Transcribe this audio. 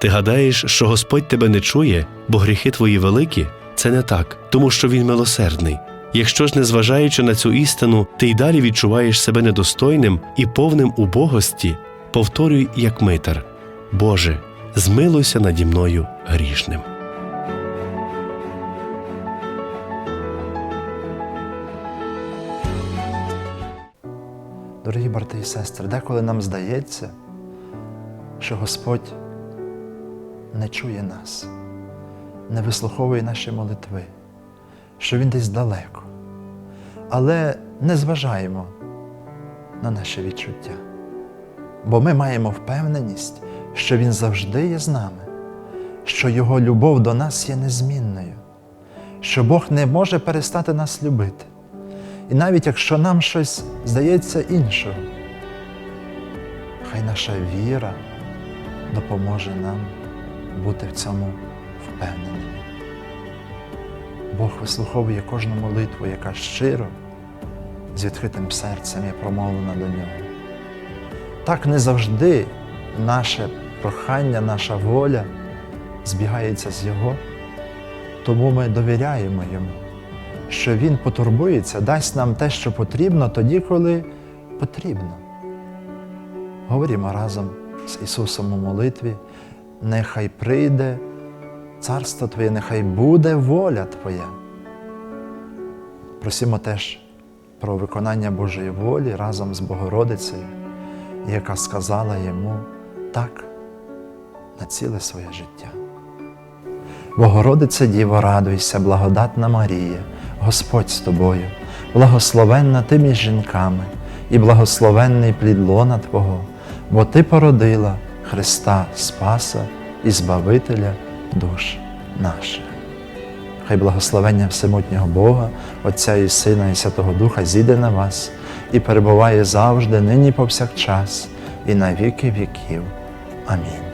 Ти гадаєш, що Господь тебе не чує, бо гріхи твої великі? Це не так, тому що Він милосердний. Якщо ж, незважаючи на цю істину, ти й далі відчуваєш себе недостойним і повним убогості, повторюй, як митар: Боже, змилуйся наді мною грішним. Дорогі брати і сестри, деколи нам здається, що Господь не чує нас, не вислуховує наші молитви, що Він десь далеко. Але не зважаємо на наші відчуття, бо ми маємо впевненість, що Він завжди є з нами, що Його любов до нас є незмінною, що Бог не може перестати нас любити. І навіть якщо нам щось здається іншого, хай наша віра допоможе нам бути в цьому впевненими. Бог вислуховує кожну молитву, яка щиро, з відкритим серцем є промовлена до нього. Так не завжди наше прохання, наша воля збігається з Його, тому ми довіряємо Йому що Він потурбується, дасть нам те, що потрібно, тоді, коли потрібно. Говоримо разом з Ісусом у молитві, нехай прийде царство Твоє, нехай буде воля Твоя. Просимо теж про виконання Божої волі разом з Богородицею, яка сказала йому так на ціле своє життя. Богородице Діво, радуйся, благодатна Марія, Господь з тобою, благословенна ти між жінками, і благословенний плід лона Твого, бо Ти породила Христа Спаса і Збавителя душ наших. Хай благословення Всемутнього Бога, Отця і Сина, і Святого Духа зійде на вас і перебуває завжди, нині повсякчас, і на віки віків. Амінь.